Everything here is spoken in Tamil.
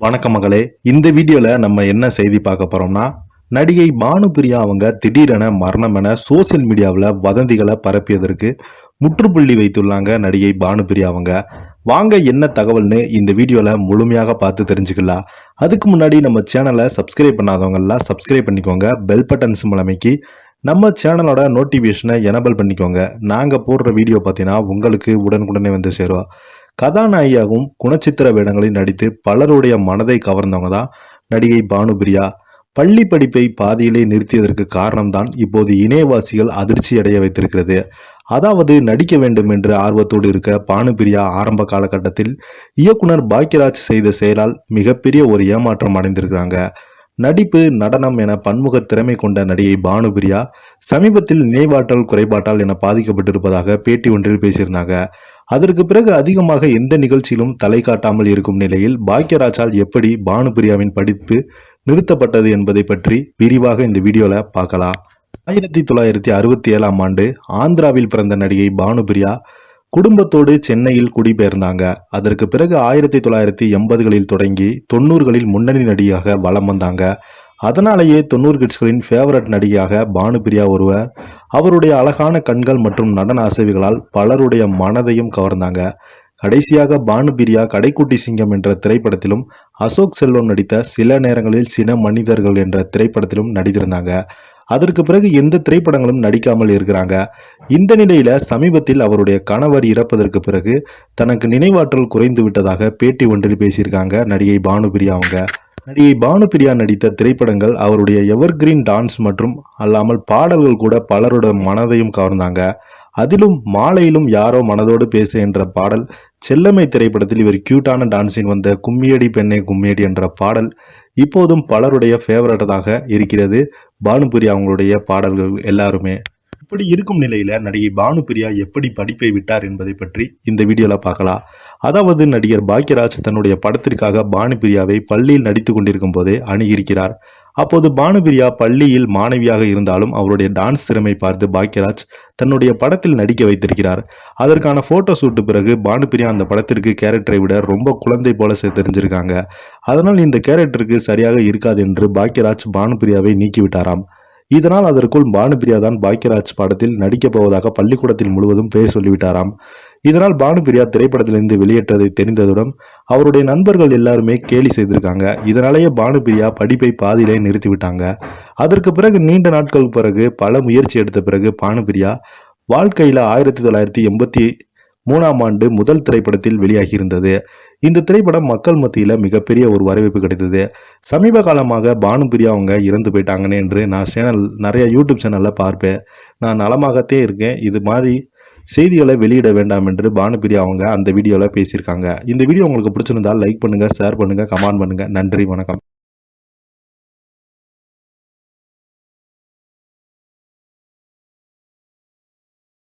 வணக்கம் மகளே. இந்த வீடியோல நம்ம என்ன செய்தி பார்க்க போறோம்னா நடிகை பானுபிரியா அவங்க திடீரென மரணம் என சோசியல் மீடியாவில் வதந்திகளை பரப்பியதற்கு முற்றுப்புள்ளி வைத்துள்ளாங்க நடிகை பானுபிரியா அவங்க. வாங்க என்ன தகவல்னு இந்த வீடியோவில் முழுமையாக பார்த்து தெரிஞ்சுக்கலாம். அதுக்கு முன்னாடி நம்ம சேனலை சப்ஸ்கிரைப் பண்ணாதவங்கெல்லாம் சப்ஸ்கிரைப் பண்ணிக்கோங்க. பெல் பட்டன்ஸ் மூலமைக்கு நம்ம சேனலோட நோட்டிஃபிகேஷனை எனபிள் பண்ணிக்கோங்க. நாங்கள் போடுற வீடியோ பார்த்தீங்கன்னா உங்களுக்கு உடனுக்குடனே வந்து சேரும். கதாநாயகியாகவும் குணச்சித்திர வேடங்களில் நடித்து பலருடைய மனதை கவர்ந்தவங்க தான் நடிகை பானுபிரியா பள்ளி படிப்பை பாதியிலே நிறுத்தியதற்கு காரணம்தான் இப்போது இணையவாசிகள் அதிர்ச்சி அடைய வைத்திருக்கிறது. அதாவது நடிக்க வேண்டும் என்று ஆர்வத்தோடு இருக்க பானுபிரியா ஆரம்ப காலகட்டத்தில் இயக்குனர் பாக்யராஜ் செய்த செயலால் மிகப்பெரிய ஒரு ஏமாற்றம் அடைந்திருக்கிறாங்க. நடிப்பு நடனம் என பன்முக திறமை கொண்ட நடிகை பானுபிரியா சமீபத்தில் நினைவாற்றல் குறைபாட்டால் என பாதிக்கப்பட்டிருப்பதாக பேட்டி ஒன்றில் பேசியிருந்தாங்க. அதற்கு பிறகு அதிகமாக எந்த நிகழ்ச்சியிலும் தலை காட்டாமல் இருக்கும் நிலையில் பாக்கியராஜால் எப்படி பானுபிரியாவின் படிப்பு நிறுத்தப்பட்டது என்பதை பற்றி விரிவாக இந்த வீடியோல பார்க்கலாம். ஆயிரத்தி தொள்ளாயிரத்தி அறுபத்தி ஏழாம் ஆண்டு ஆந்திராவில் பிறந்த நடிகை பானுபிரியா குடும்பத்தோடு சென்னையில் குடிபெயர்ந்தாங்க. அதற்கு பிறகு ஆயிரத்தி தொள்ளாயிரத்தி எண்பதுகளில் தொடங்கி தொண்ணூறுகளில் முன்னணி நடிகையாக வலம் வந்தாங்க. அதனாலேயே தொண்ணூறு கிட்ஸ்களின் ஃபேவரட் நடிகையாக பானுபிரியா ஒருவர் அவருடைய அழகான கண்கள் மற்றும் நடன அசைவுகளால் பலருடைய மனதையும் கவர்ந்தாங்க. கடைசியாக பானுபிரியா கடைக்குட்டி சிங்கம் என்ற திரைப்படத்திலும் அசோக் செல்வம் நடித்த சில நேரங்களில் சின மனிதர்கள் என்ற திரைப்படத்திலும் நடித்திருந்தாங்க. அதற்கு பிறகு எந்த திரைப்படங்களும் நடிக்காமல் இருக்கிறாங்க. இந்த நிலையில சமீபத்தில் அவருடைய கணவர் இறப்பதற்கு பிறகு தனக்கு நினைவாற்றல் குறைந்து விட்டதாக பேட்டி ஒன்றில் பேசியிருக்காங்க நடிகை பானுபிரியா அவங்க. நடிகை பானுபிரியா நடித்த திரைப்படங்கள் அவருடைய எவர்கிரீன் டான்ஸ் மற்றும் அல்லாமல் பாடல்கள் கூட பலரோட மனதையும் கவர்ந்தாங்க. அதிலும் மாலையிலும் யாரோ மனதோடு பேச என்ற பாடல் செல்லமை திரைப்படத்தில் இவர் கியூட்டான டான்ஸின் வந்த கும்மியடி பெண்ணே கும்மியடி என்ற பாடல் இப்போதும் பலருடைய ஃபேவரட்டாக இருக்கிறது. பானுபிரியா அவங்களுடைய பாடல்கள் எல்லாருமே. இப்படி இருக்கும் நிலையில நடிகை பானுபிரியா எப்படி படிப்பை விட்டார் என்பதை பற்றி இந்த வீடியோல பார்க்கலாம். அதாவது நடிகர் பாக்யராஜ் தன்னுடைய படத்திற்காக பானுபிரியாவை பள்ளியில் நடித்து கொண்டிருக்கும் போதே அணுகியிருக்கிறார். அப்போது பானுபிரியா பள்ளியில் மாணவியாக இருந்தாலும் அவருடைய டான்ஸ் திறமை பார்த்து பாக்யராஜ் தன்னுடைய படத்தில் நடிக்க வைத்திருக்கிறார். அதற்கான போட்டோ ஷூட்டு பிறகு பானுபிரியா அந்த படத்திற்கு கேரக்டரை விட ரொம்ப குழந்தை போல தெரிஞ்சிருக்காங்க அதனால் இந்த கேரக்டருக்கு சரியாக இருக்காது என்று பாக்யராஜ் பானுபிரியாவை நீக்கிவிட்டாராம். இதனால் அதற்குள் பானுபிரியா தான் பாக்யராஜ் படத்தில் நடிக்கப் போவதாக பள்ளிக்கூடத்தில் முழுவதும் பேர் சொல்லிவிட்டாராம். இதனால் பானுபிரியா திரைப்படத்திலிருந்து வெளியேற்றதை தெரிந்ததுடன் அவருடைய நண்பர்கள் எல்லாருமே கேலி செய்திருக்காங்க. இதனாலேயே பானுபிரியா படிப்பை பாதியிலே நிறுத்திவிட்டாங்க. அதற்கு பிறகு நீண்ட நாட்கள் பிறகு பல முயற்சி எடுத்த பிறகு பானுபிரியா வாழ்க்கையில் ஆயிரத்தி தொள்ளாயிரத்தி எண்பத்தி மூணாம் ஆண்டு முதல் திரைப்படத்தில் வெளியாகியிருந்தது. இந்த திரைப்படம் மக்கள் மத்தியில் மிகப்பெரிய ஒரு வரவேற்பு கிடைத்தது. சமீப காலமாக பானுபிரியா அவங்க இறந்து போயிட்டாங்கன்னு என்று நான் சேனல் நிறைய யூடியூப் சேனலில் பார்ப்பேன். நான் நலமாகத்தே இருக்கேன். இது மாதிரி செய்திகளை வெளியிட வேண்டாம் என்று பானுபிரியா அவங்க அந்த வீடியோவில் பேசியிருக்காங்க. இந்த வீடியோ உங்களுக்கு பிடிச்சிருந்தால் லைக் பண்ணுங்கள் ஷேர் பண்ணுங்கள் கமெண்ட் பண்ணுங்கள் நன்றி வணக்கம்.